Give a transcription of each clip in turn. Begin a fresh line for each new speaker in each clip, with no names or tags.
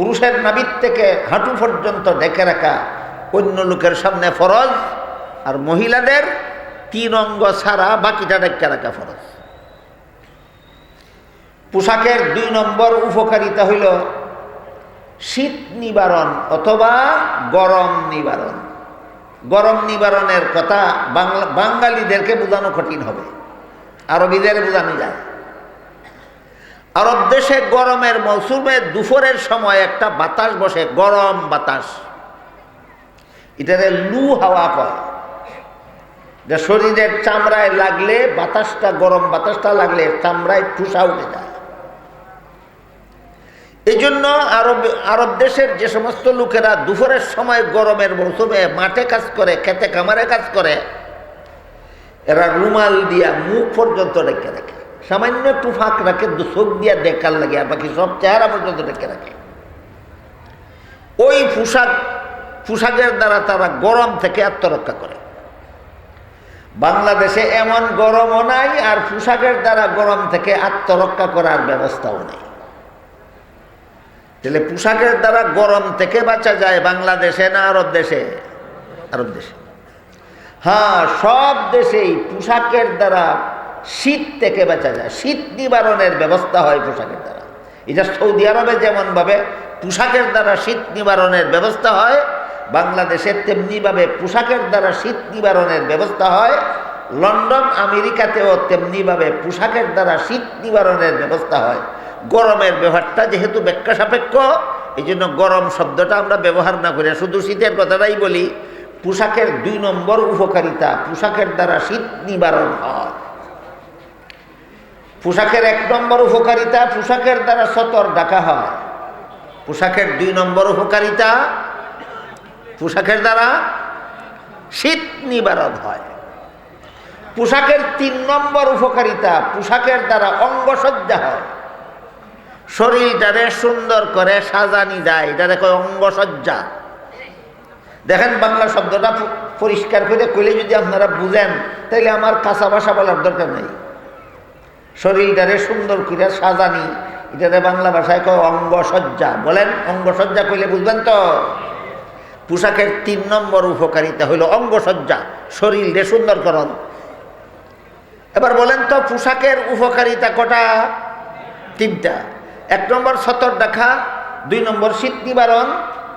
পুরুষের নাবির থেকে হাঁটু পর্যন্ত ডেকে রাখা অন্য লোকের সামনে ফরজ আর মহিলাদের তিন অঙ্গ ছাড়া বাকিটা ডেকে রাখা ফরজ। পোশাকের দুই নম্বর উপকারিতা হইল শীত নিবারণ অথবা গরম নিবারণ। গরম নিবারণের কথা বাঙালিদেরকে বোঝানো কঠিন হবে। আরবিদের বোঝানো যায়। আরব দেশে গরমের মৌসুমে দুপুরের সময় একটা বাতাস বসে, গরম বাতাস। এটারে লু হাওয়া কয়। যে শরীরের চামড়ায় লাগলে বাতাসটা, গরম বাতাসটা লাগলে চামড়ায় ঠুসা উঠে যায়। এই জন্য আরব আরব দেশের যে সমস্ত লোকেরা দুপুরের সময় গরমের মৌসুমে মাঠে কাজ করে, খেতে কামারে কাজ করে, এরা রুমাল দিয়া মুখ পর্যন্ত রেখে রাখে সামান্য একটু ফাঁক রাখে, দু চোখ দিয়া দেখার লাগে, আর বাকি সব চেহারা পর্যন্ত রেখে রাখে। ওই পোশাক, পোশাকের দ্বারা তারা গরম থেকে আত্মরক্ষা করে। বাংলাদেশে এমন গরমও নাই, আর পোশাকের দ্বারা গরম থেকে আত্মরক্ষা করার ব্যবস্থাও নেই। তাহলে পোশাকের দ্বারা গরম থেকে বাঁচা যায় বাংলাদেশে না আরব দেশে? আরব দেশে। হ্যাঁ সব দেশেই পোশাকের দ্বারা শীত থেকে বাঁচা যায়। শীত নিবারণের ব্যবস্থা হয় পোশাকের দ্বারা। এটা সৌদি আরবে যেমনভাবে পোশাকের দ্বারা শীত নিবারণের ব্যবস্থা হয়, বাংলাদেশে তেমনিভাবে পোশাকের দ্বারা শীত নিবারণের ব্যবস্থা হয়, লন্ডন, আমেরিকাতেও তেমনিভাবে পোশাকের দ্বারা শীত নিবারণের ব্যবস্থা হয়। গরমের ব্যবহারটা যেহেতু ব্যাখ্যা সাপেক্ষ এই জন্য গরম শব্দটা আমরা ব্যবহার না করে শুধু শীতের কথাটাই বলি। পোশাকের দুই নম্বর উপকারিতা, পোশাকের দ্বারা শীত নিবারণ হয়। পোশাকের এক নম্বর উপকারিতা, পোশাকের দ্বারা সতর ডাকা হয়। পোশাকের দুই নম্বর উপকারিতা, পোশাকের দ্বারা শীত নিবারণ হয়। পোশাকের তিন নম্বর উপকারিতা, পোশাকের দ্বারা অঙ্গসজ্জা হয়। শরীরটারে সুন্দর করে সাজানি যায়, এটারে কয় অঙ্গসজ্জা। দেখেন বাংলা শব্দটা পরিষ্কার করে কইলে যদি আপনারা বুঝেন তাহলে আমার কাঁচা ভাষা বলার দরকার নেই। শরীরটারে সুন্দর করে সাজানি। এটারে বাংলা ভাষায় কয় অঙ্গসজ্জা। বলেন, অঙ্গসজ্জা কইলে বুঝবেন তো? পোশাকের তিন নম্বর উপকারিতা হইল অঙ্গসজ্জা শরীরে সুন্দরকরণ এবার বলেন তো, পোশাকের উপকারিতা কটা? তিনটা। এক নম্বর সতর দেখা, দুই নম্বর শীত নিবারণ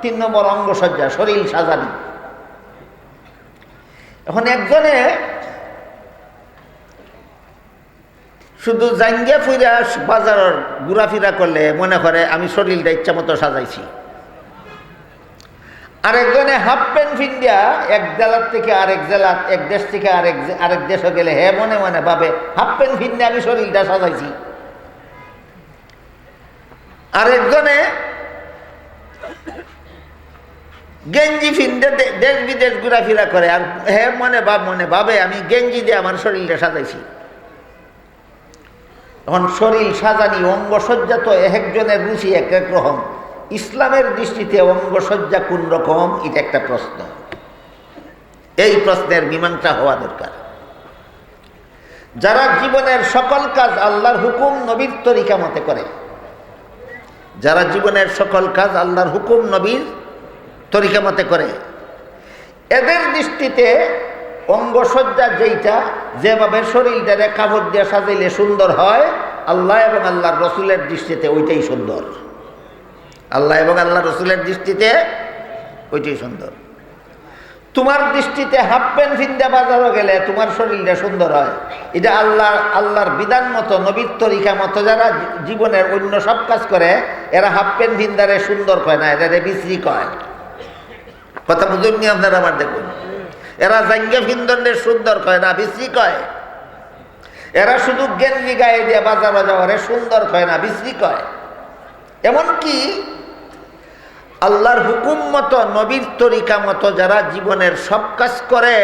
তিন নম্বর অঙ্গসজ্জা, শরীর সাজানি। এখন একজনে শুধু জাঙ্গিয়া ফুইরা বাজারের ঘোরাফেরা করলে মনে করে আমি শরীরটা ইচ্ছা মতো সাজাইছি। আরেকজনে হাফ প্যান্ট ফিন্ডিয়া এক জেলার থেকে আরেক জেলা, এক দেশ থেকে আরেক আরেক দেশে গেলে হে মনে মনে ভাবে হাফ প্যান্ট ফিন্ডিয়া আমি শরীরটা সাজাইছি। আরেকজনে গেঞ্জি ফিন্দে দেশ বিদেশ ঘোরাফেরা করে, আর হে মনে ভাব মনে ভাবে আমি গেঞ্জি দিয়ে আমার শরীরটা সাজাইছি। এখন শরীর সাজানি, অঙ্গসজ্জা তো এক একজনের রুচি এক এক রকম। ইসলামের দৃষ্টিতে অঙ্গসজ্জা কোন রকম, এটা একটা প্রশ্ন। এই প্রশ্নের মীমাংসা হওয়া দরকার। যারা জীবনের সকল কাজ আল্লাহর হুকুম নবীর তরিকা মতে করে, যারা জীবনের সকল কাজ আল্লাহর হুকুম নবীর তরিকা মতে করে, এদের দৃষ্টিতে অঙ্গসজ্জা যেইটা, যেভাবে শরীরটারে কাপড় দিয়ে সাজাইলে সুন্দর হয়, আল্লাহ এবং আল্লাহর রসুলের দৃষ্টিতে ওইটাই সুন্দর। আল্লাহ এবং আল্লাহ রসুলের দৃষ্টিতে ওইটাই সুন্দর। তোমার দৃষ্টিতে হাফ প্যান্ট ফিন্দা বাজারও গেলে তোমার শরীরটা সুন্দর হয়। এটা আল্লাহ, আল্লাহর বিধান মতো, নবীর তরিকা মতো যারা জীবনের অন্য সব কাজ করে, এরা হাফ প্যান্ট ফিন্দারে সুন্দর কয় না এরা বিশ্রী কয়। কথা বুঝুননি আপনারা আমার দেখুন। এরা জাঙ্গে সুন্দর কয় না, বিশ্রী কয়? এরা শুধু গেঞ্জি গায়ে দিয়ে বাজার যাওয়ারে সুন্দর কয় না, বিশ্রী কয়? এমনকি আল্লাহর হুকুম মতো, নবীর তরিকা মতো যারা জীবনের সব কাজ করে,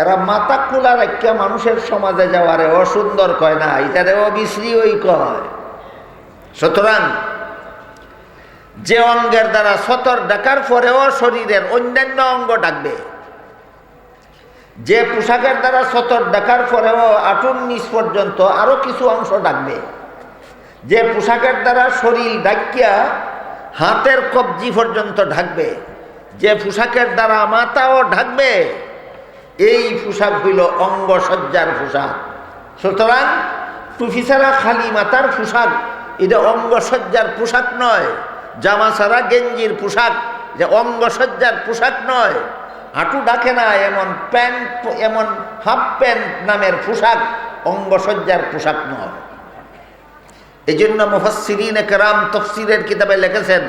এরা মাথা খোলা রাখিয়া মানুষের সমাজে যাওয়ারে অসুন্দর কয় না, এটারে অবিশ্রী ওই কয়। সুতরাং যে অঙ্গের দ্বারা সতর ডাকার পরেও শরীরের অন্যান্য অঙ্গ ডাকবে। যে পোশাকের দ্বারা সতর ডাকার পরেও আটুন নিচ পর্যন্ত আরও কিছু অংশ ডাকবে। যে পোশাকের দ্বারা শরীর ডাকিয়া হাতের কবজি পর্যন্ত ঢাকবে, যে পোশাকের দ্বারা মাথাও ঢাকবে, এই পোশাক হইল অঙ্গসজ্জার পোশাক। সুতরাং টুফি ছাড়া খালি মাথার পোশাক, এটা অঙ্গসজ্জার পোশাক নয়, জামা ছাড়া গেঞ্জির পোশাক যে অঙ্গসজ্জার পোশাক নয়। হাঁটু ডাকে না, এমন প্যান্ট, এমন হাফ প্যান্ট নামের পোশাক, অঙ্গসজ্জার পোশাক নয়। এই জন্য মুফাসিরিন একরাম তফসিরের কিতাবে লিখেছেন,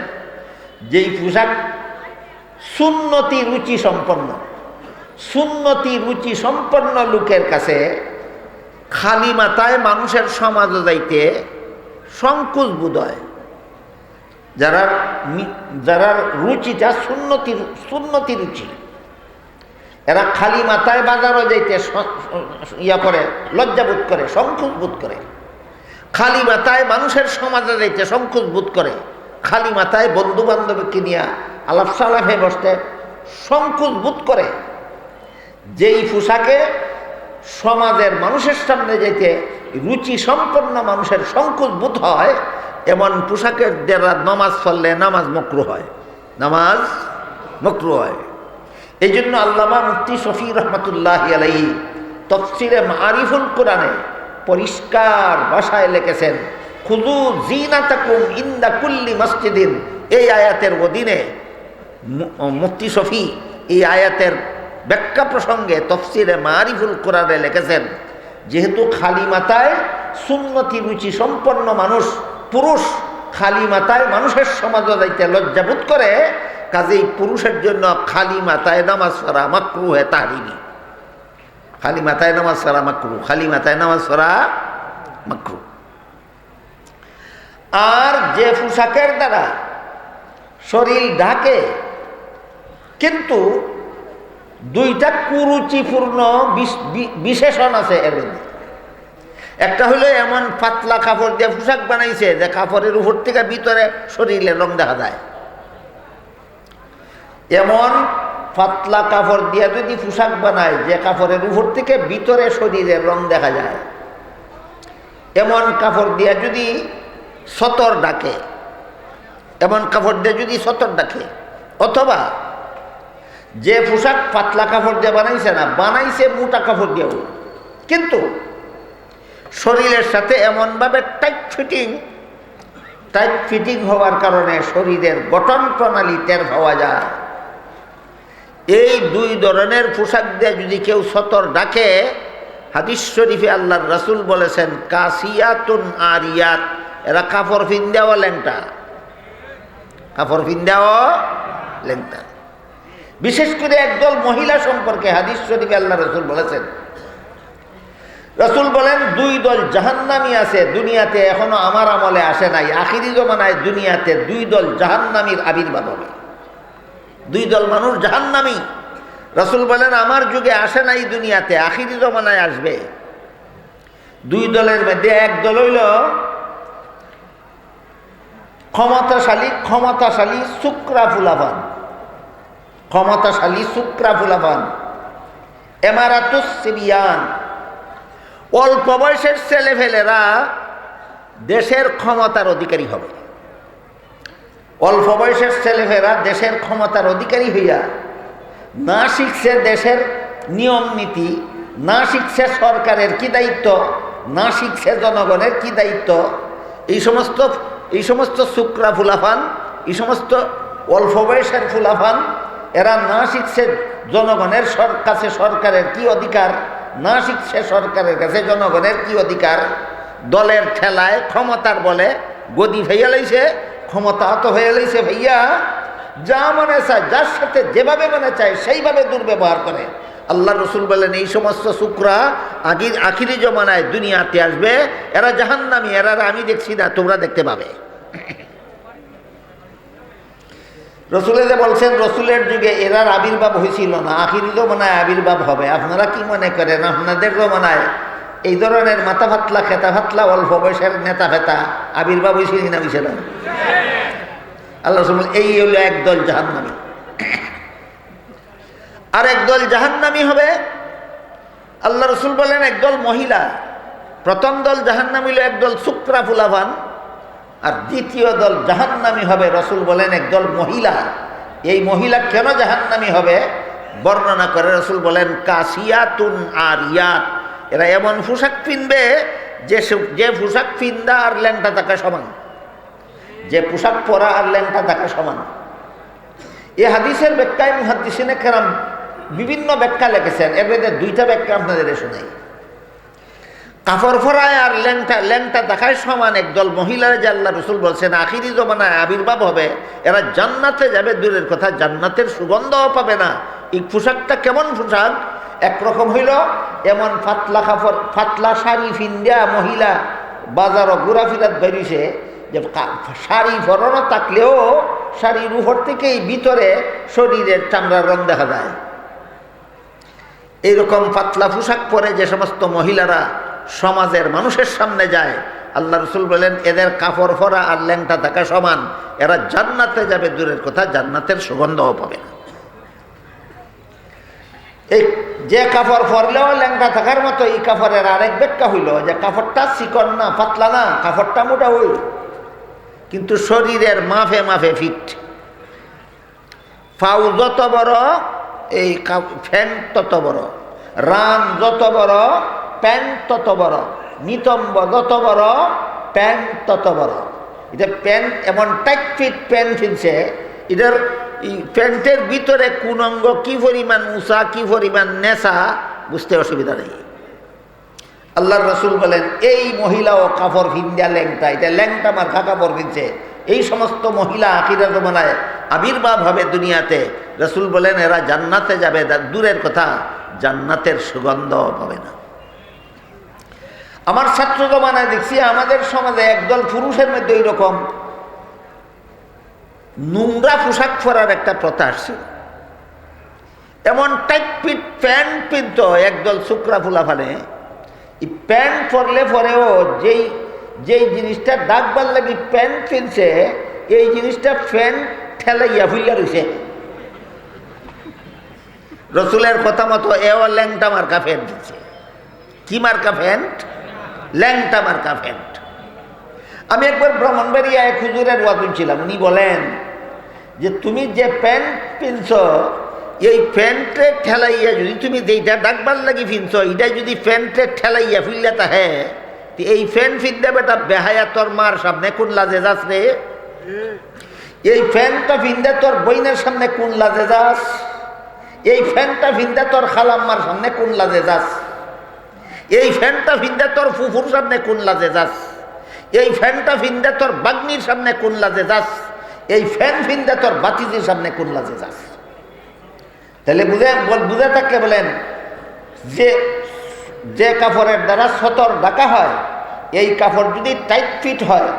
যেই পোশাক সুন্নতি রুচি সম্পন্ন, সুন্নতি রুচি সম্পন্ন লোকের কাছে খালি মাথায় মানুষের সমাজ যাইতে সংকোচ বোধ হয়। যারা যারা রুচিটা সুন্নতি সুন্নতি রুচি। এরা খালি মাথায় বাজারও যাইতে ইয়া করে লজ্জাবোধ করে, সংকোচ বোধ করে। খালি মাথায় মানুষের সমাজে যাইতে সংকোচ বোধ করে। খালি মাথায় বন্ধু বান্ধবকে নিয়ে আলাপ সালাফে বসতে সংকোচ বোধ করে। যেই পোশাকে সমাজের মানুষের সামনে যেতে রুচি সম্পন্ন মানুষের সংকোচ বোধ হয়, এমন পোশাকের দ্বারা নামাজ পড়লে নামাজ মকরু হয়। নামাজ মকরু হয়। এই জন্য আল্লামা মুফতি শফি রহমতুল্লাহ আলাই তফসিরে মারিফুল কোরআনে পরিষ্কার ভাষায় লিখেছেন খুদু জিনাতাকুম ইন্দা কুল্লি মসজিদিন। এই আয়াতের অধীনে মুফতি শফি এই আয়াতের ব্যাখ্যা প্রসঙ্গে তফসিরে মারিফুল কোরআনে লিখেছেন, যেহেতু খালি মাথায় সুন্নতি রুচি সম্পন্ন মানুষ, পুরুষ খালি মাথায় মানুষের সমাজ যাইতে লজ্জাবোধ করে কাজেই পুরুষের জন্য খালি মাথায় নামাজ পড়া মাকরু হে তাহারিমি খালি মাথায় নামাজ পড়া মাকরু খালি মাথায় নামাজ পড়া মাকরু। আর যে পোশাকের দ্বারা শরীর ঢাকে, কিন্তু দুইটা কুরুচিপূর্ণ বিশেষণ আছে এর মধ্যে। একটা হলো এমন পাতলা কাপড় দিয়ে পোশাক বানাইছে যে কাপড়ের উপর থেকে ভিতরে শরীরে রং দেখা যায়। এমন পাতলা কাপড় দিয়ে যদি পোশাক বানায়, যে কাপড়ের উপর থেকে ভিতরে শরীরের রং দেখা যায়। এমন কাপড় দিয়ে যদি সতর ডাকে, এমন কাপড় দিয়ে যদি সতর ডাকে, অথবা যে পোশাক পাতলা কাপড় দিয়ে বানাইছে না, বানাইছে মোটা কাপড় দিয়েও। কিন্তু শরীরের সাথে এমনভাবে টাইট ফিটিং টাইট ফিটিং হওয়ার কারণে শরীরের গঠন প্রণালী টের পাওয়া যায়। এই দুই ধরনের পোশাক দিয়ে যদি কেউ সতর ডাকে, হাদিস শরীফে আল্লাহর রাসূল বলেছেন, কাসিয়াতুন আরিয়াত এরা কাপড় ফিন্দাও ল্যাংটা। কাপড় ফিন্দাও ল্যাংটা। বিশেষ করে একদল মহিলা সম্পর্কে হাদিস শরীফে আল্লাহ রসুল বলেছেন। রসুল বলেন, দুই দল জাহান্নামি আছে দুনিয়াতে, এখনও আমার আমলে আসে নাই। আখিরি জমানায় দুনিয়াতে দুই দল জাহান্নামীর আবির্ভাব হবে। দুই দল মানুষ জাহান্নামি। রসুল বলেন, আমার যুগে আসে নাই দুনিয়াতে, আখিরি জমানায় আসবে। দুই দলের মধ্যে এক দল হইল ক্ষমতাশালী ক্ষমতাশালী শুক্রা ফুলাবান ক্ষমতাশালী শুক্রা ফুলাবান এমারাতুস সিবিয়ান। অল্প বয়সের ছেলেফেলেরা দেশের ক্ষমতার অধিকারী হবে। অল্প বয়সের ছেলেমেয়েরা দেশের ক্ষমতার অধিকারী হইয়া, না শিখছে দেশের নিয়ম নীতি, না শিখছে সরকারের কি দায়িত্ব, না শিখছে জনগণের কি দায়িত্ব, এই সমস্ত এই সমস্ত শুক্রা ফুলাফান, এই সমস্ত অল্প বয়সের ফুলাফান, এরা না শিখছে জনগণের কাছে সরকারের কি অধিকার, না শিখছে সরকারের কাছে জনগণের কি অধিকার, দলের ঠেলায় ক্ষমতার বলে গদি ভেইয়া লাইছে ক্ষমতা তো হয়ে লাইছে ভাইয়া। যা মনে চায়, যার সাথে যেভাবে মনে চায়, সেইভাবে দুর্ব্যবহার করে। আল্লাহ রসুল বলেন, এই সমস্ত শুক্রা আগির আখিরি জমানায় দুনিয়াতে আসবে। এরা জাহান্নামি, এরা আমি দেখছি না, তোমরা দেখতে পাবে। রসুলে যে বলছেন, রসুলের যুগে এরার আবির্ভাব হয়েছিল না, আখিরি জমানায় আবির্ভাব হবে। আপনারা কি মনে করেন, আপনাদের জমানায় এই ধরনের মাথা ফাতলা, খেতা ফাতলা, অল্প বয়সের নেতা ফেতা। আবির্ভাব হয়েছিল কিনা হয়েছে না আল্লাহ রসুল এই হলো একদল জাহান্নামী। আর একদল জাহান্নামী হবে? আল্লাহ রসুল বলেন একদল মহিলা। প্রথম দল জাহান্নামী হলো একদল শুক্রা ফুলাভান আর দ্বিতীয় দল জাহান্নামি হবে। রসুল বলেন একদল মহিলা। এই মহিলা কেন জাহান্নামি হবে? বর্ণনা করে রসুল বলেন কাসিয়াতুন আর ইয়াত এরা এমন পোশাক পিনবে যে যে পোশাক পিন্দা আর ল্যাংটা থাকা সমান। যে পোশাক পরা আর ল্যাংটা থাকা সমান। এ হাদিসের ব্যাখ্যায় মুহাদ্দিসিনে কেরাম বিভিন্ন ব্যাখ্যা লিখেছেন। এর মধ্যে দুইটা ব্যাখ্যা আপনাদের শোনাই। কাপড় ফরায় আর ল্যাংটা ল্যাংটা দেখায় সমান একদল মহিলারা যে আল্লাহ রসুল বলছেন, আখিরি জমানায় আবির্ভাব হবে। এরা জান্নাতে যাবে, দূরের কথা, জান্নাতের সুগন্ধও পাবে না। এই পোশাকটা কেমন পোশাক? একরকম হইল, এমন ফাতলা কাপড়, ফাতলা শাড়ি ফিন্দিয়া মহিলা বাজারও ঘোরাফিরাত বেরিয়েছে যে শাড়ি ফরানো থাকলেও শাড়ির উপর থেকেই ভিতরে শরীরের চামড়ার রং দেখা যায়। এইরকম পাতলা পোশাক পরে যে সমস্ত মহিলারা সমাজের মানুষের সামনে যায়, আল্লাহ রসুল বলেন, এদের কাপড় ফরা আর ল্যাংটা থাকা সমান, এরা জান্নাতে যাবে, দূরের কথা জান্নাতের সুগন্ধও পাবে না। এই যে কাপড় পরলেও ল্যাংটা থাকার মতো এই কাপড়ের আরেক ব্যাখ্যা হইল যে কাপড়টা চিকন না, পাতলা না কাপড়টা মোটা হইল কিন্তু শরীরের মাফে মাফে ফিট। ফাউ যত বড়, এই ফ্যান্ট তত বড়। রান যত বড় প্যান্ট তত বড়। নিতম্ব যত বড় প্যান্ট তত বড়। এটা প্যান্ট এমন টাইট ফিট প্যান্ট ফিলছে এটার প্যান্টের ভিতরে কোন অঙ্গ কি পরিমাণ উষা কি পরিমাণ নেশা বুঝতে অসুবিধা নেই। আল্লাহর রসুল বলেন, এই মহিলা ও কাপড় ভিন্দা ল্যাংটা, এটা ল্যাংটা মার্কা কাপড় কিনছে এই সমস্ত মহিলা আখিরা জমানায় আবির্ভাব হবে দুনিয়াতে। রসুল বলেন, এরা জান্নাতে যাবে দূরের কথা, জান্নাতের সুগন্ধ পাবে না। আমার ছাত্র জমানায় দেখছি, আমাদের সমাজে একদল পুরুষের মধ্যে রকম নোংরা পোশাক পরার একটা প্রথা আসছিল এমন টাইট পিট প্যান্ট পিনত একদল শুক্রা ফুলা ফালে। এই প্যান্ট পরলে পরেও যেই যেই জিনিসটা ডাকবার লাগি প্যান্ট কিনছে এই জিনিসটা প্যান্ট ঠেলাইয়া ফুইয়া রয়েছে রসুলের কথা মতো এও ল্যাংটা মার্কা প্যান্ট দিচ্ছে কি মার্কা প্যান্ট ল্যাংটা মার্কা প্যান্ট আমি একবার ব্রাহ্মণবাড়িয়ায় খুজুরের ওয়াজ ছিলাম উনি বলেন যে তুমি যে প্যান্ট পিনছ, এই প্যান্টে ঠেলাইয়া যদি তুমি যেইটা ডাকবার লাগি ফিনছ এটা যদি প্যান্টে ঠেলাইয়া ফিরলে তাহে এই ফ্যান ফিরলে বেটা বেহায়া তোর মার সামনে কোন লাজে যাস রে? এই ফ্যানটা ফিন্দে তোর বইনের সামনে কোন লাজে যাস এই ফ্যানটা ফিন্দে তোর খালাম্মার সামনে কোন লাজে যাস এই ফ্যানটা ফিন্দে তোর ফুফুর সামনে কোন লাজে যাস এই ফ্যানটা ফিন্দে তোর বাগ্নির সামনে কোন লাজে যাস এই ফ্যান ফিন্দে তোর বাতিজির সামনে কোন লাজে যাস। তাহলে বুঝে বুঝে থাকলে বলেন, যে যে কাপড়ের দ্বারা সতর ডাকা হয়, এই কাপড় যদি টাইট ফিট হয়,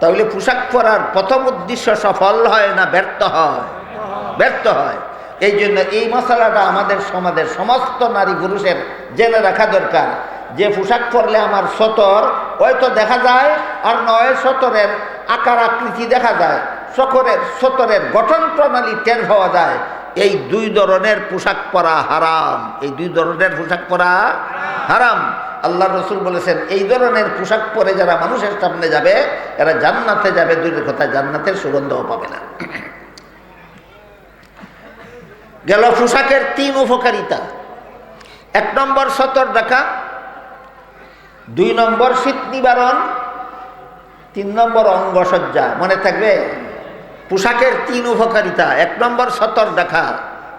তাহলে পোশাক পরার প্রথম উদ্দেশ্য সফল হয় না ব্যর্থ হয়? ব্যর্থ হয়। এই জন্য এই মশলাটা আমাদের সমাজের সমস্ত নারী পুরুষের জেনে রাখা দরকার। যে পোশাক পরলে আমার সতর হয়তো দেখা যায়, আর নয় সতরের আকার আকৃতি দেখা যায়। সকরের সতরের গঠন প্রণালী টের পাওয়া যায়। এই দুই ধরনের পোশাক পরা হারাম। এই দুই ধরনের পোশাক পরা হারাম। আল্লাহ রসুল বলেছেন, এই ধরনের পোশাক পরে যারা মানুষের সামনে যাবে, এরা জান্নাতে যাবে। দূরের কথা, জান্নাতের সুগন্ধও পাবে না। গেল পোশাকের তিন উপকারিতা। এক নম্বর সতর ডাকা দুই নম্বর শীত নিবারণ, তিন নম্বর অঙ্গসজ্জা। মনে থাকবে? পোশাকের তিন উপকারিতা। এক নম্বর, সতর ডাকা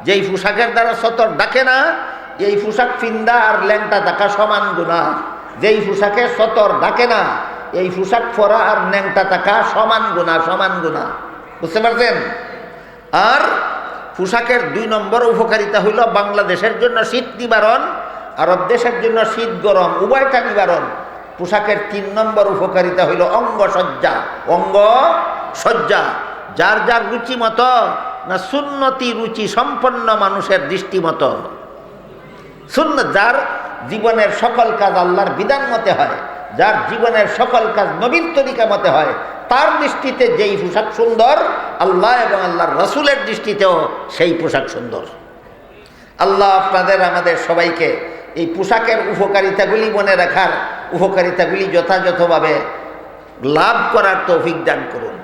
যেই পোশাকের দ্বারা সতর ডাকে না, এই পোশাক ফিন্দা আর ল্যাংটা ডাকা সমান গুণা। যেই পোশাকে সতর ডাকে না, এই পোশাক পরা আর ল্যাংটা থাকা সমান গুণা সমান গুণা। বুঝতে পারছেন? আর পোশাকের দুই নম্বর উপকারিতা হইল বাংলাদেশের জন্য শীত নিবারণ, আরব দেশের জন্য শীত গরম, উভয়টা নিবারণ। পোশাকের তিন নম্বর উপকারিতা হইল অঙ্গ সজ্জা অঙ্গ সজ্জা যার যার রুচি মতো, না সুন্নতি রুচি সম্পন্ন মানুষের দৃষ্টি মতো। শূন্য যার জীবনের সকল কাজ আল্লাহর বিধান মতে হয়, যার জীবনের সকল কাজ নবীন তরিকা মতে হয়, তার দৃষ্টিতে যেই পোশাক সুন্দর, আল্লাহ এবং আল্লাহর রসুলের দৃষ্টিতেও সেই পোশাক সুন্দর। আল্লাহ আপনাদের, আমাদের সবাইকে এই পোশাকের উপকারিতাগুলি মনে রাখার, উপকারিতাগুলি যথাযথভাবে লাভ করার তৌফিক দান করুন।